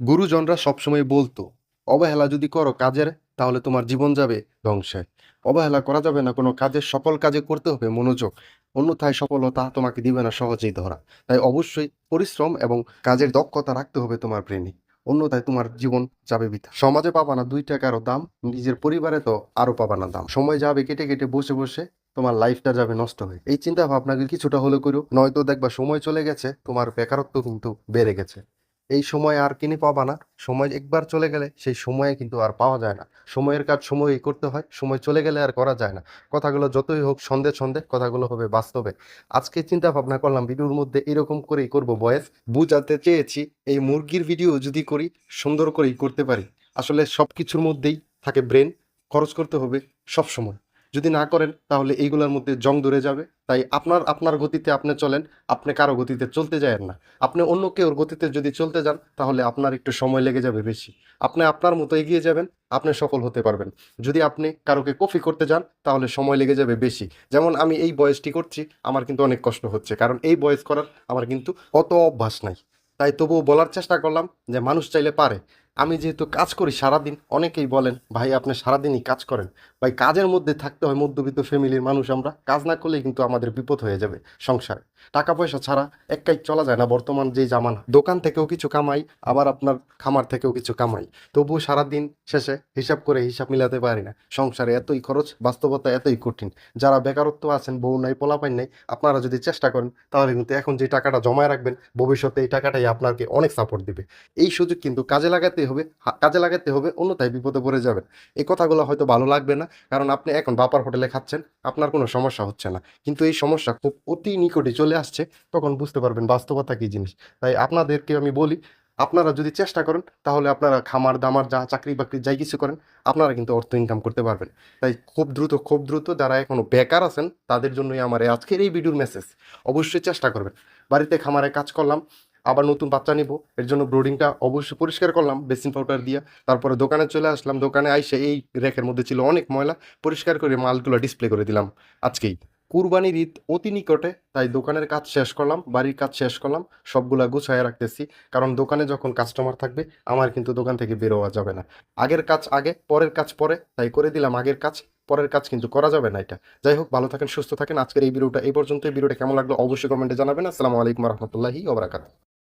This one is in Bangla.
গুরুজনরা সবসময় বলতো, অবহেলা যদি করো কাজের, তাহলে তোমার জীবন যাবে ধ্বংসে অবহেলা করা যাবে না, কোনো কাজের, সফল কাজে করতে হবে মনোযোগ। অন্যথায় সফলতা তোমাকে দিবে না সহজেই ধরা। তাই অবশ্যই পরিশ্রম এবং কাজের দক্ষতা রাখতে হবে তোমার ব্রেনে। অন্যথায় তোমার জীবন যাবে বিথা। সমাজে পাবা না দুই টাকারও দাম, নিজের পরিবারে তো আরও পাবা না দাম। সময় যাবে কেটে কেটে বসে বসে, তোমার লাইফটা যাবে নষ্ট হয়ে। এই চিন্তা ভাবনাকে কিছুটা হলে করো, নয়তো দেখবা সময় চলে গেছে, তোমার বেকারত্ব কিন্তু বেড়ে গেছে। এই সময় আর কিনে পাবা না। সময় একবার চলে গেলে সেই সময়ে কিন্তু আর পাওয়া যায় না। সময়ের কাজ সময়ই করতে হয়, সময় চলে গেলে আর করা যায় না। কথাগুলো যতই হোক সন্ধে সন্ধে কথাগুলো হবে বাস্তবে। আজকে চিন্তা ভাবনা করলাম ভিডিওর মধ্যে এরকম করেই করব বয়েস বুঝাতে চেয়েছি, এই মুরগির ভিডিও যদি করি, সুন্দর করেই করতে পারি। আসলে সব কিছুর মধ্যেই থাকে ব্রেন, খরচ করতে হবে সব সময় যদি না করেন, তাহলে এইগুলোর মধ্যে জং ধরে যাবে। তাই আপনার আপনার গতিতে আপনি চলেন, আপনি কারও গতিতে চলতে যায়েন না। আপনি অন্য কেউর গতিতে যদি চলতে যান, তাহলে আপনার একটু সময় লেগে যাবে বেশি। আপনি আপনার মতো এগিয়ে যাবেন, আপনি সফল হতে পারবেন। যদি আপনি কারোকে কপি করতে যান, তাহলে সময় লেগে যাবে বেশি। যেমন আমি এই বয়সটি করছি, আমার কিন্তু অনেক কষ্ট হচ্ছে, কারণ এই বয়স করার আমার কিন্তু অত অভ্যাস নাই। তাই তবুও বলার চেষ্টা করলাম যে, মানুষ চাইলে পারে। আমি যেহেতু কাজ করি সারাদিন, অনেকেই বলেন, ভাই, আপনি সারাদিনই কাজ করেন। ভাই, কাজের মধ্যে থাকতে হয় মধ্যবিত্ত ফ্যামিলির মানুষ আমরা, কাজ না করলে কিন্তু আমাদের বিপদ হয়ে যাবে সংসারে। টাকা পয়সা ছাড়া একাই চলা যায় না বর্তমান যে জামানা। দোকান থেকেও কিছু কামাই, আবার আপনার খামার থেকেও কিছু কামাই। তবুও সারাদিন শেষে হিসাব করে হিসাব মিলাতে পারি না। সংসারে এতই খরচ, বাস্তবতা এতই কঠিন। যারা বেকারত্ব আছেন, বউ নাই পোলাপাই নাই, আপনারা যদি চেষ্টা করেন, তাহলে কিন্তু এখন যে টাকাটা জমায় রাখবেন, ভবিষ্যতে এই টাকাটাই আপনাকে অনেক সাপোর্ট দিবে। এই সুযোগ কিন্তু কাজে লাগাতে হবে কাজে লাগাতে হবে, অন্যথায় বিপদে পড়ে যাবেন। এই কথাগুলো হয়তো ভালো লাগবে না, কারণ আপনি এখন বাপার হোটেলে খাচ্ছেন, আপনার কোনো সমস্যা হচ্ছে না। কিন্তু এই সমস্যা খুব অতি নিকটে চলে আসছে, তখন বুঝতে পারবেন বাস্তবতা কী জিনিস। তাই আপনাদেরকে আমি বলি, আপনারা যদি চেষ্টা করেন, তাহলে আপনারা খামার, দামার, যা চাকরি বাকরি যাই কিছু করেন, আপনারা কিন্তু অর্থ ইনকাম করতে পারবেন। তাই খুব দ্রুত খুব দ্রুত যারা এখনও বেকার আছেন, তাদের জন্যই আমার আজকের এই ভিডিওর মেসেজ অবশ্যই চেষ্টা করবেন। বাড়িতে খামারে কাজ করলাম আবার নতুন বাচ্চা নিব। এর জন্য ব্রোডিংটা অবশ্যই পরিষ্কার করলাম, বেসিন পাউডার দিয়ে। তারপরে দোকানে চলে আসলাম, দোকানে আইসে এই র্যাকের মধ্যে ছিল অনেক ময়লা, পরিষ্কার করে মালগুলো ডিসপ্লে করে দিলাম আজকেই। কুরবানির ঈদ অতি নিকটে, তাই দোকানের কাজ শেষ করলাম, বাড়ির কাজ শেষ করলাম, সবগুলা গুছায় রাখতেছি। কারণ দোকানে যখন কাস্টমার থাকবে, আমার কিন্তু দোকান থেকে বেরোয়া যাবে না। আগের কাজ আগে, পরের কাজ পরে, তাই করে দিলাম আগের কাজ, পরের কাজ কিন্তু করা যাবে না এটা। যাই হোক, ভালো থাকেন, সুস্থ থাকেন, আজকের এই ভিডিওটা এই পর্যন্ত এই ভিডিওটা কেমন লাগল অবশ্যই কমেন্টে জানাবেন। আসসালামু আলাইকুম রহমতুল্লাহি ওবরাকাত